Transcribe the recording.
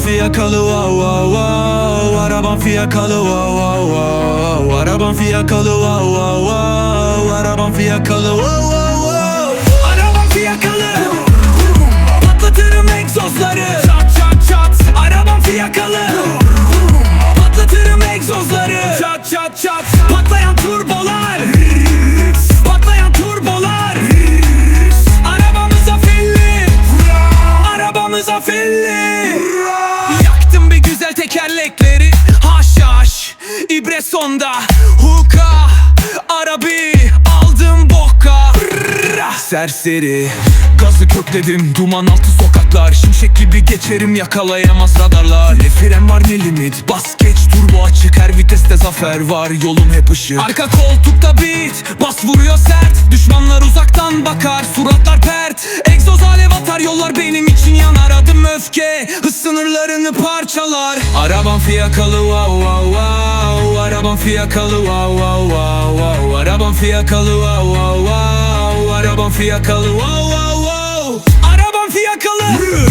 fiyakalı wow wow wow. Arabam fiyakalı wow wow wow Arabam fiyakalı wow wow wow. Arabam fiyakalı wow İbre sonda. Huka Arabi Aldım boka Serseri Gazı kökledim duman altı sokaklar. Şimşek gibi geçerim yakalayamaz radarlar. Ne fren var ne limit. Bas geç turbo açık. Her viteste zafer var Yolum hep ışık. Arka koltukta beat Bas vuruyor sert. Düşmanlar uzaktan bakar Suratlar pert. Egzoz alev atar Yollar benim için yanar. Adım öfke Hız sınırlarını parçalar. Arabam fiyakalı wow wow Arabam fiyakalı wow wow wow wow. Arabam fiyakalı wow wow wow. Arabam fiyakalı wow wow wow. Arabam fiyakalı